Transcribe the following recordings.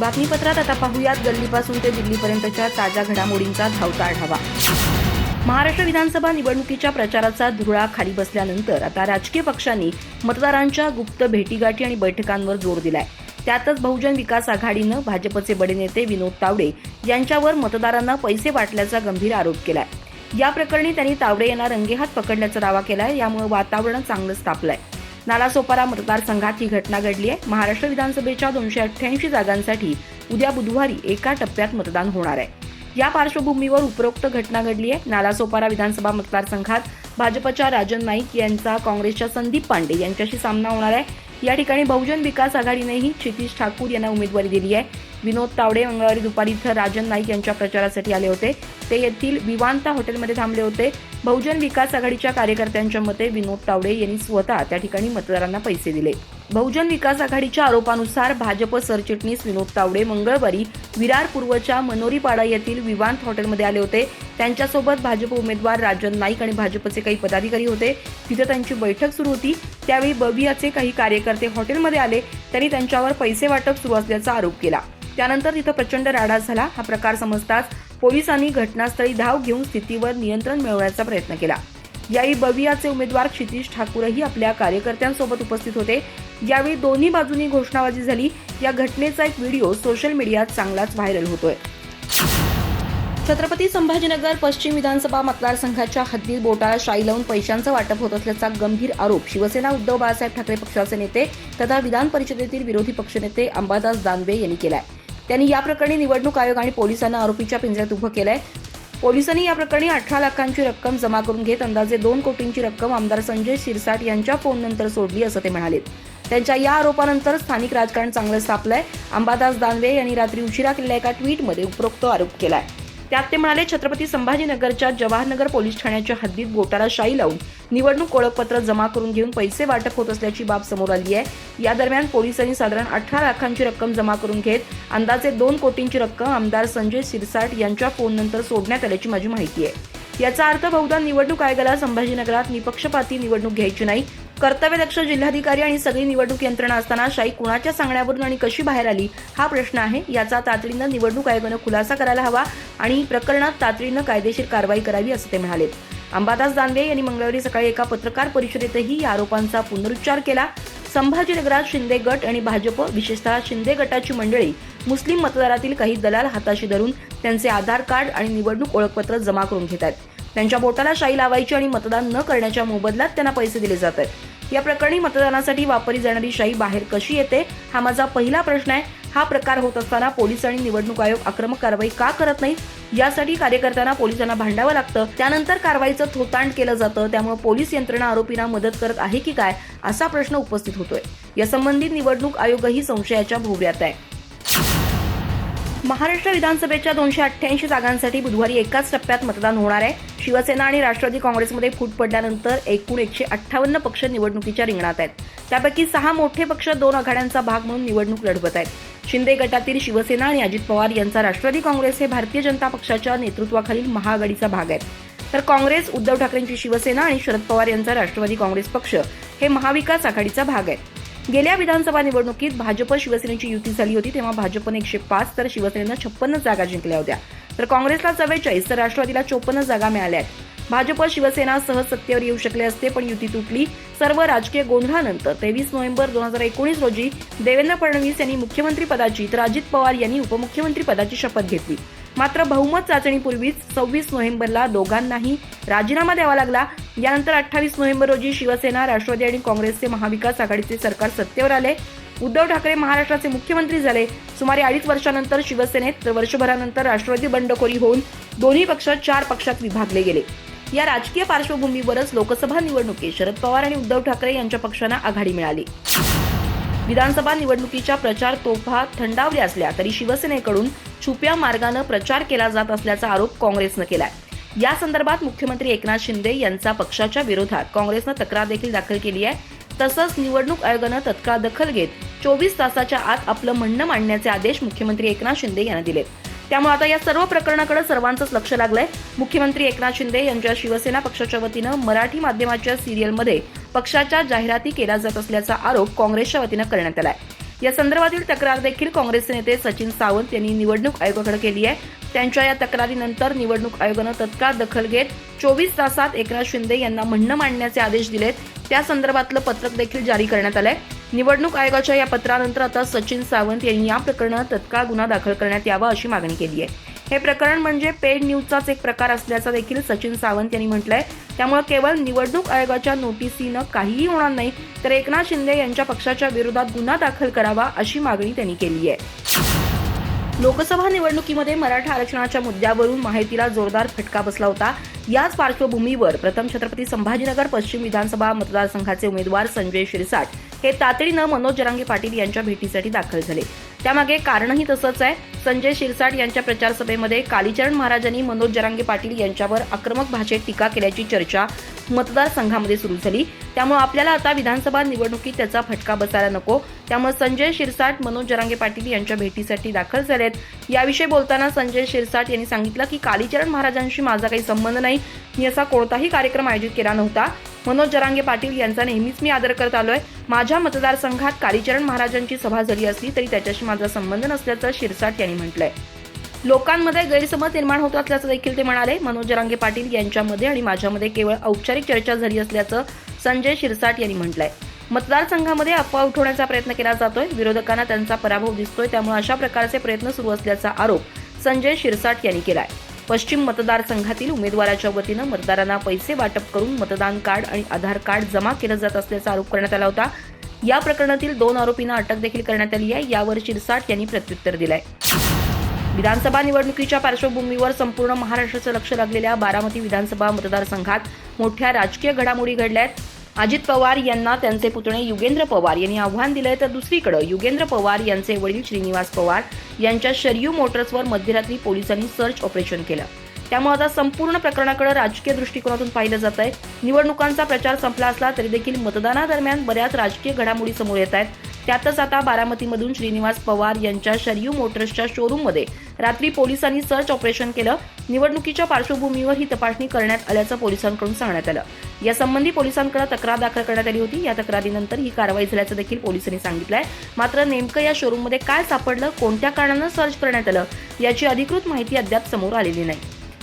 बातमीपत्रात आता पाहूयात गल्लीपासून ते दिल्लीपर्यंतच्या ताज्या घडामोडींचा धावता आढावा. महाराष्ट्र विधानसभा निवडणुकीच्या प्रचाराचा धुळा खाली बसल्यानंतर आता राजकीय पक्षांनी मतदारांच्या गुप्त भेटीगाठी आणि बैठकांवर जोर दिलाय. त्यातच बहुजन विकास आघाडीनं भाजपचे बडे नेते विनोद तावडे यांच्यावर मतदारांना पैसे वाटल्याचा गंभीर आरोप केलाय. या प्रकरणी त्यांनी तावडे यांना रंगेहात पकडल्याचा दावा केलाय यामुळे वातावरण चांगलंच तापलंय नालासोपारा मतदारसंघात ही घटना घडली आहे. महाराष्ट्र विधानसभेच्या दोनशे अठ्ठ्याऐंशी जागांसाठी उद्या बुधवारी एका टप्प्यात मतदान होणार आहे. या पार्श्वभूमीवर उपरोक्त घटना घडली आहे. नालासोपारा विधानसभा मतदारसंघात भाजपच्या राजन नाईक यांचा काँग्रेसच्या संदीप पांडे यांच्याशी सामना होणार आहे. या ठिकाणी बहुजन विकास आघाडीनेही क्षितिश ठाकूर यांना उमेदवारी दिली आहे. विनोद तावडे मंगळवारी दुपारी इथं राजन नाईक यांच्या प्रचारासाठी आले होते. ते येथील विवांता हॉटेलमध्ये थांबले होते. बहुजन विकास आघाडीच्या कार्यकर्त्यांच्या मते विनोद तावडे यांनी स्वतः त्या ठिकाणी मतदारांना पैसे दिले. बहुजन विकास आघाडीच्या आरोपानुसार भाजप सरचिटणीस विनोद तावडे मंगळवारी विरार पूर्वच्या मनोरीपाडा येथील विवांत हॉटेलमध्ये आले होते. त्यांच्यासोबत भाजप उमेदवार राजन नाईक आणि भाजपचे काही पदाधिकारी होते. तिथे त्यांची बैठक सुरू होती. त्यावेळी बबियाचे काही कार्यकर्ते हॉटेलमध्ये आले. त्यांनी त्यांच्यावर पैसे वाटप सुरू असल्याचा आरोप केला. त्यानंतर तिथं प्रचंड राडा झाला. हा प्रकार समजताच पोलिसांनी घटनास्थळी धाव घेऊन स्थितीवर नियंत्रण मिळवण्याचा प्रयत्न केला. यावेळी बवियाचे उमेदवार क्षितिश ठाकूरही आपल्या कार्यकर्त्यांसोबत उपस्थित होते. यावेळी दोन्ही बाजूंनी घोषणाबाजी झाली. या घटनेचा एक व्हिडिओ सोशल मीडियात चांगलाच व्हायरल होतोय. छत्रपती संभाजीनगर पश्चिम विधानसभा मतदारसंघाच्या हद्दीत बोटाला शाई लावून पैशांचं वाटप होत असल्याचा गंभीर आरोप शिवसेना उद्धव बाळासाहेब ठाकरे पक्षाचे नेते तथा विधान परिषदेतील विरोधी पक्षनेते अंबादास दानवे यांनी केलाय. त्यांनी या प्रकरणी निवडणूक आयोग आणि पोलिसांना आरोपीच्या पिंजऱ्यात उभं केलंय. पोलिसांनी या प्रकरणी अठरा लाखांची रक्कम जमा करून घेत अंदाजे दोन कोटींची रक्कम आमदार संजय शिरसाट यांच्या फोननंतर सोडली असं ते म्हणाले. त्यांच्या या आरोपानंतर स्थानिक राजकारण चांगलं स्थापलंय. अंबादास दानवे यांनी रात्री उशिरा केलेल्या एका ट्विटमध्ये उपरोक्त आरोप केलाय. त्यात ते म्हणाले छत्रपती संभाजीनगरच्या जवाहरनगर पोलीस ठाण्याच्या हद्दीत बोटाला शाई लावून निवडणूक ओळखपत्र जमा करून घेऊन पैसे वाटप होत असल्याची बाब समोर आली आहे. या दरम्यान पोलिसांनी साधारण अठरा लाखांची रक्कम जमा करून घेत अंदाजे दोन कोटींची रक्कम आमदार संजय सिरसाट यांच्या फोननंतर सोडण्यात आल्याची माझी माहिती आहे. याचा अर्थ बहुधा निवडणूक आयोगाला संभाजीनगरात निपक्षपाती निवडणूक घ्यायची नाही कर्तव्यदक्ष जिल्हाधिकारी आणि सगळी निवडणूक यंत्रणा असताना शाई कुणाच्या सांगण्यावरून आणि कशी बाहेर आली हा प्रश्न आहे. याचा तातडीनं निवडणूक आयोगानं खुलासा करायला हवा आणि प्रकरणात तातडीनं कायदेशीर कारवाई करावी असं ते म्हणाले. अंबादास दानवे यांनी मंगळवारी सकाळी एका पत्रकार परिषदेतही या आरोपांचा पुनरुच्चार केला. संभाजीनगरात शिंदे गट आणि भाजप विशेषतः शिंदे गटाची मंडळी मुस्लिम मतदारातील काही दलाल हाताशी धरून त्यांचे आधार कार्ड आणि निवडणूक ओळखपत्र जमा करून घेत आहेत. त्यांच्या बोटाला शाई लावायची आणि मतदान न करण्याच्या मोबदल्यात त्यांना पैसे दिले जात आहेत. या प्रकरणी मतदानासाठी वापरली जाणारी शाई बाहेर कशी येते हा माझा पहिला प्रश्न आहे. हा प्रकार होत असताना पोलीस आणि निवडणूक आयोग आक्रमक कारवाई का करत नाही यासाठी कार्यकर्त्यांना पोलिसांना भांडावं लागतं. त्यानंतर कारवाईचं थोतांड केलं जातं. त्यामुळे पोलीस यंत्रणा आरोपींना मदत करत आहे की काय असा प्रश्न उपस्थित होतोय. यासंबंधी निवडणूक आयोगही संशयाच्या भोवऱ्यात आहे. महाराष्ट्र विधानसभेच्या दोनशे अठ्ठ्याऐंशी जागांसाठी बुधवारी एकाच टप्प्यात मतदान होणार आहे. शिवसेना आणि राष्ट्रवादी काँग्रेसमध्ये फूट पडल्यानंतर एकूण एकशे अठ्ठावन्न पक्ष निवडणुकीच्या रिंगणात आहेत. त्यापैकी सहा मोठे पक्ष दोन आघाड्यांचा भाग म्हणून निवडणूक लढवत आहेत. शिंदे गटातील शिवसेना आणि अजित पवार यांचा राष्ट्रवादी काँग्रेस हे भारतीय जनता पक्षाच्या नेतृत्वाखालील महाआघाडीचा भाग आहे तर काँग्रेस उद्धव ठाकरेंची शिवसेना आणि शरद पवार यांचा राष्ट्रवादी काँग्रेस पक्ष हे महाविकास आघाडीचा भाग आहे गेल्या विधानसभा निवडणुकीत भाजप शिवसेनेची युती झाली होती तेव्हा भाजपने एकशे पाच तर शिवसेनेनं छप्पन्न जागा जिंकल्या होत्या. तर काँग्रेसला चव्वेचाळीस तर राष्ट्रवादीला चोपन्न जागा मिळाल्या आहेत. भाजप शिवसेना सहज सत्तेवर येऊ शकले असते पण युती तुटली. सर्व राजकीय गोंधळानंतर तेवीस नोव्हेंबर दोन हजार एकोणीस रोजी देवेंद्र फडणवीस यांनी मुख्यमंत्री पदाची तर अजित पवार यांनी उपमुख्यमंत्री पदाची शपथ घेतली. मात्र बहुमत चाचणीपूर्वीच सव्वीस नोव्हेंबरला दोघांनाही राजीनामा द्यावा लागला. यानंतर अठ्ठावीस नोव्हेंबर रोजी शिवसेना राष्ट्रवादी आणि काँग्रेसचे महाविकास आघाडीचे सरकार सत्तेवर आले. उद्धव ठाकरे महाराष्ट्राचे मुख्यमंत्री झाले. सुमारे अडीच वर्षानंतर शिवसेनेत तर वर्षभरानंतर राष्ट्रवादी बंडखोरी होऊन दोन्ही पक्ष चार पक्षात विभागले गेले. या राजकीय पार्श्वभूमीवरच लोकसभा निवडणुकीत शरद पवार आणि उद्धव ठाकरे यांच्या पक्षांना आघाडी मिळाली. विधानसभा निवडणुकीच्या प्रचार तोफा थंडावल्या असल्या तरी शिवसेनेकडून छुप्या मार्गानं प्रचार केला जात असल्याचा आरोप काँग्रेसनं केलाय. या संदर्भात मुख्यमंत्री एकनाथ शिंदे यांचा पक्षाच्या विरोधात काँग्रेसनं तक्रार देखील दाखल केली आहे. तसंच निवडणूक आयोगानं तत्काळ दखल घेत चोवीस तासाच्या आत आपलं म्हणणं मांडण्याचे आदेश मुख्यमंत्री एकनाथ शिंदे यांना दिले त्यामुळे आता या सर्व प्रकरणाकडे सर्वांचंच लक्ष लागलंय. मुख्यमंत्री एकनाथ शिंदे यांच्या शिवसेना पक्षाच्या वतीनं मराठी माध्यमाच्या सिरियलमध्ये पक्षाच्या जाहिराती केल्या जात असल्याचा आरोप काँग्रेसच्या वतीनं करण्यात आला आहे या संदर्भातील तक्रार देखील काँग्रेसचे नेते सचिन सावंत यांनी निवडणूक आयोगाकडे केली आहे. त्यांच्या या तक्रारीनंतर निवडणूक आयोगानं तत्काळ दखल घेत चोवीस तासात एकनाथ शिंदे यांना म्हणणं मांडण्याचे आदेश दिलेत. त्या संदर्भातलं पत्रक देखील जारी करण्यात आलंय. निवडणूक आयोगाच्या या पत्रानंतर आता सचिन सावंत यांनी या प्रकरणात तत्काळ गुन्हा दाखल करण्यात यावा अशी मागणी केली आहे. हे प्रकरण म्हणजे पेड न्यूजचाच एक प्रकार असल्याचा देखील सचिन सावंत यांनी म्हटलंय. त्यामुळे केवळ निवडणूक आयोगाच्या नोटिसीनं काहीही होणार नाही तर एकनाथ शिंदे यांच्या पक्षाच्या विरोधात गुन्हा दाखल करावा अशी मागणी त्यांनी केली आहे. लोकसभा निवडणुकीमध्ये मराठा आरक्षणाच्या मुद्द्यावरून माहितीला जोरदार फटका बसला होता. याच पार्श्वभूमीवर प्रथम छत्रपती संभाजीनगर पश्चिम विधानसभा मतदारसंघाचे उमेदवार संजय शिरसाट हे तातडीनं मनोज जरांगे पाटील यांच्या भेटीसाठी दाखल झाले. त्यामागे कारणही तसंच आहे. संजय शिरसाट यांच्या प्रचारसभेमध्ये कालीचरण महाराजांनी मनोज जरांगे पाटील यांच्यावर आक्रमक भाषेत टीका केल्याची चर्चा मतदारसंघामध्ये सुरू झाली. त्यामुळे आपल्याला आता विधानसभा निवडणुकीत त्याचा फटका बसायला नको. त्यामुळे संजय शिरसाट मनोज जरांगे पाटील यांच्या भेटीसाठी दाखल झालेत. याविषयी बोलताना संजय शिरसाट यांनी सांगितलं की कालीचरण महाराजांशी माझा काही संबंध नाही. मी असा कोणताही कार्यक्रम आयोजित केला नव्हता. मनोज जरांगे पाटील यांचा नेहमीच मी आदर करत आलोय. माझ्या मतदारसंघात कालीचरण महाराजांची सभा झाली असली तरी त्याच्याशी माझा संबंध नसल्याचं शिरसाट यांनी म्हटलंय. लोकांमध्ये गैरसमज निर्माण होत असल्याचं देखील ते म्हणाले. मनोज जरांगे पाटील यांच्यामध्ये आणि माझ्यामध्ये केवळ औपचारिक चर्चा झाली असल्याचं संजय शिरसाट यांनी म्हटलंय. मतदारसंघामध्ये अफवा उठवण्याचा प्रयत्न केला जातोय. विरोधकांना त्यांचा पराभव दिसतोय. त्यामुळे अशा प्रकारचे प्रयत्न सुरू असल्याचा आरोप संजय शिरसाट यांनी केलाय. पश्चिम मतदारसंघातील उमेदवाराच्या वतीनं मतदारांना पैसे वाटप करून मतदान कार्ड आणि आधार कार्ड जमा केलं जात असल्याचा आरोप करण्यात आला होता. या प्रकरणातील दोन आरोपींना अटक देखील करण्यात आली आहे. यावर शिरसाट यांनी प्रत्युत्तर दिलंय. विधानसभा निवडणुकीच्या पार्श्वभूमीवर संपूर्ण महाराष्ट्राचं लक्ष लागलेल्या बारामती विधानसभा मतदारसंघात मोठ्या राजकीय घडामोडी घडल्या आहेत अजित पवार यांना त्यांचे पुतणे युगेंद्र पवार यांनी आव्हान दिलंय. तर दुसरीकडे युगेंद्र पवार यांचे वडील श्रीनिवास पवार यांच्या शरयू मोटर्सवर मध्यरात्री पोलिसांनी सर्च ऑपरेशन केलं. त्यामुळे आता संपूर्ण प्रकरणाकडे राजकीय दृष्टिकोनातून पाहिलं जात आहे निवडणुकांचा प्रचार संपला असला तरी देखील मतदानादरम्यान बऱ्याच राजकीय घडामोडी समोर येत आहेत त्यातच आता बारामतीमधून श्रीनिवास पवार यांच्या शरयू मोटर्सच्या शोरूममध्ये रात्री पोलिसांनी सर्च ऑपरेशन केलं. निवडणुकीच्या पार्श्वभूमीवर ही तपासणी करण्यात आल्याचं पोलिसांकडून सांगण्यात आलं. यासंबंधी पोलिसांकडे तक्रार दाखल करण्यात आली होती. या तक्रारीनंतर ही कारवाई झाल्याचं देखील पोलिसांनी सांगितलंय. मात्र नेमकं या शोरूममध्ये काय सापडलं कोणत्या कारणानं सर्च करण्यात आलं याची अधिकृत माहिती अद्याप समोर आलेली नाही.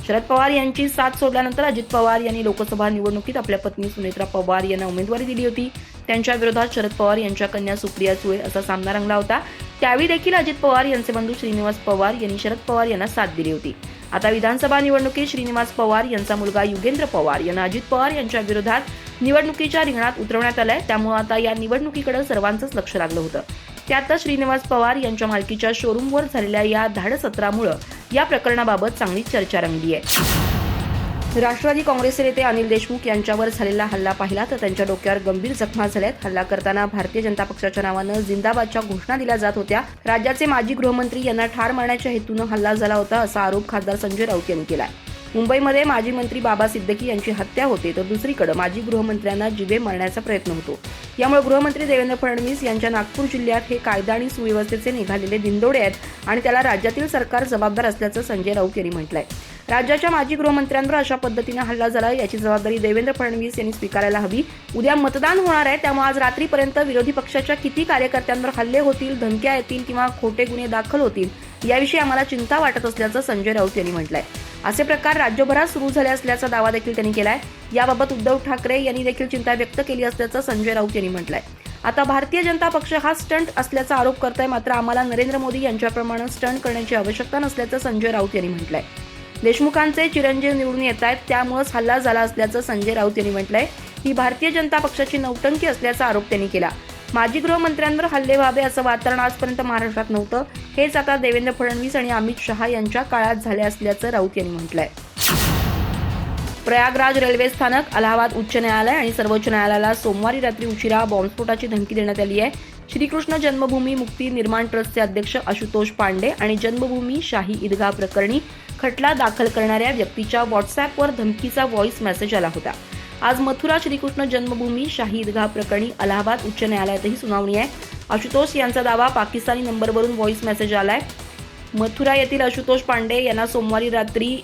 शरद पवार यांची साथ सोडल्यानंतर अजित पवार यांनी लोकसभा निवडणुकीत आपल्या पत्नी सुनेत्रा पवार यांना उमेदवारी दिली होती. त्यांच्या विरोधात शरद पवार यांच्या कन्या सुप्रिया सुळे असा सामना रंगला होता. त्यावेळी देखील अजित पवार यांचे बंधू श्रीनिवास पवार यांनी शरद पवार यांना साथ दिली होती. आता विधानसभा निवडणुकीत श्रीनिवास पवार यांचा मुलगा युगेंद्र पवार यांना अजित पवार यांच्या विरोधात निवडणुकीच्या रिंगणात उतरवण्यात आलंय. त्यामुळे आता या निवडणुकीकडे सर्वांचंच लक्ष लागलं होतं. त्यातच श्रीनिवास पवार यांच्या मालकीच्या शोरूमवर झालेल्या या धाडसत्रामुळं या प्रकरणाबाबत चांगली चर्चा रंगली आहे राष्ट्रवादी काँग्रेसचे नेते अनिल देशमुख यांच्यावर झालेला हल्ला पाहिला तर त्यांच्या डोक्यावर गंभीर जखमा झाल्यात. हल्ला करताना भारतीय जनता पक्षाच्या नावानं जिंदाबादच्या घोषणा दिल्या जात होत्या. राज्याचे माजी गृहमंत्री यांना ठार मारण्याच्या हेतूनं हल्ला झाला होता असा आरोप खासदार संजय राऊत यांनी केलाय. मुंबईमध्ये माजी मंत्री बाबा सिद्दकी यांची हत्या होते तर दुसरीकडे माजी गृहमंत्र्यांना जिवे मारण्याचा प्रयत्न होतो. यामुळे गृहमंत्री देवेंद्र फडणवीस यांच्या नागपूर जिल्ह्यात हे कायदा आणि सुव्यवस्थेचे निघालेले दिंदोडे आहेत आणि त्याला राज्यातील सरकार जबाबदार असल्याचं संजय राऊत यांनी म्हटलंय. राज्याच्या माजी गृहमंत्र्यांवर अशा पद्धतीने हल्ला झाला. याची जबाबदारी देवेंद्र फडणवीस यांनी स्वीकारायला हवी. उद्या मतदान होणार आहे. त्यामुळे आज रात्रीपर्यंत विरोधी पक्षाच्या किती कार्यकर्त्यांवर हल्ले होतील धमक्या येतील किंवा खोटे गुन्हे दाखल होतील याविषयी आम्हाला चिंता वाटत असल्याचं संजय राऊत यांनी म्हटलंय. असे प्रकार राज्यभरात सुरू झाले असल्याचा दावा देखील त्यांनी केलाय. याबाबत उद्धव ठाकरे यांनी देखील चिंता व्यक्त केली असल्याचं संजय राऊत यांनी म्हटलंय. आता भारतीय जनता पक्ष हा स्टंट असल्याचा आरोप करतोय. मात्र आम्हाला नरेंद्र मोदी यांच्याप्रमाणे स्टंट करण्याची आवश्यकता नसल्याचं संजय राऊत यांनी म्हटलंय. देशमुखांचे चिरंजीव निवडून येत आहेत त्यामुळेच हल्ला झाला असल्याचं संजय राऊत यांनी म्हटलंय. ही भारतीय जनता पक्षाची नौटंकी असल्याचा आरोप त्यांनी केला. माजी गृहमंत्र्यांवर हल्ले व्हावे असं वातावरण आजपर्यंत महाराष्ट्रात नव्हतं. हेच आता देवेंद्र फडणवीस आणि अमित शहा यांच्या काळात झाले असल्याचं राऊत यांनी म्हटलंय. प्रयागराज रेल्वे स्थानक अलाहाबाद उच्च न्यायालय आणि सर्वोच्च न्यायालयाला सोमवारी रात्री उशिरा बॉम्बस्फोटाची धमकी देण्यात आली आहे. श्रीकृष्ण जन्मभूमी मुक्ती निर्माण ट्रस्टचे अध्यक्ष आशुतोष पांडे आणि जन्मभूमी शाही ईदगाह प्रकरणी खटला दाखल करणाऱ्या व्यक्तीच्या व्हॉट्सअपवर धमकीचा व्हॉइस मेसेज आला होता. आज मथुरा श्रीकृष्ण जन्मभूमी शाही ईदगाह प्रकरणी अलाहाबाद उच्च न्यायालयातही सुनावणी आहे. आशुतोष यांचा दावा पाकिस्तानी नंबरवरून व्हॉइस मेसेज आलाय. मथुरा येथील आशुतोष पांडे यांना सोमवारी रात्री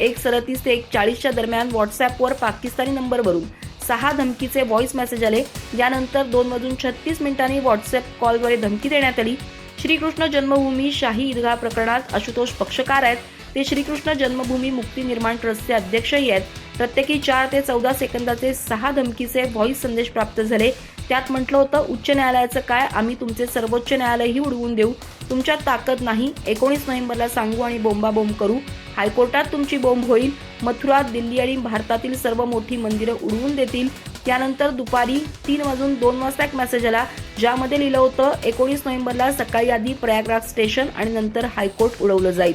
एक सदतीस ते एक चाळीसच्या दरम्यान व्हॉट्सअपवर पाकिस्तानी नंबरवरून सहा धमकीचे व्हॉइस मेसेज आले. यानंतर दोन वाजून छत्तीस मिनिटांनी व्हॉट्सअप कॉलद्वारे धमकी देण्यात आली. श्रीकृष्ण जन्मभूमी शाही ईदगाह प्रकरणात आशुतोष पक्षकार आहेत. ते श्रीकृष्ण जन्मभूमी मुक्ती निर्माण ट्रस्टचे अध्यक्षही आहेत. प्रत्येकी चार ते चौदा सेकंदाचे सहा धमकीचे व्हॉइस संदेश प्राप्त झाले. त्यात म्हटलं होतं उच्च न्यायालयाचं काय? आम्ही तुमचे सर्वोच्च न्यायालयही उडवून देऊ. तुमच्यात ताकद नाही. एकोणीस नोव्हेंबरला सांगू आणि बोंबाबोंब करू. हायकोर्टात तुमची बोंब होईल. मथुरा दिल्ली आणि भारतातील सर्व मोठी मंदिरं उडवून देतील. त्यानंतर दुपारी तीन वाजून दोन वाजता एक मेसेज आला ज्यामध्ये लिहिलं होतं एकोणीस नोव्हेंबरला सकाळी आधी प्रयागराज स्टेशन आणि नंतर हायकोर्ट उडवलं जाईल.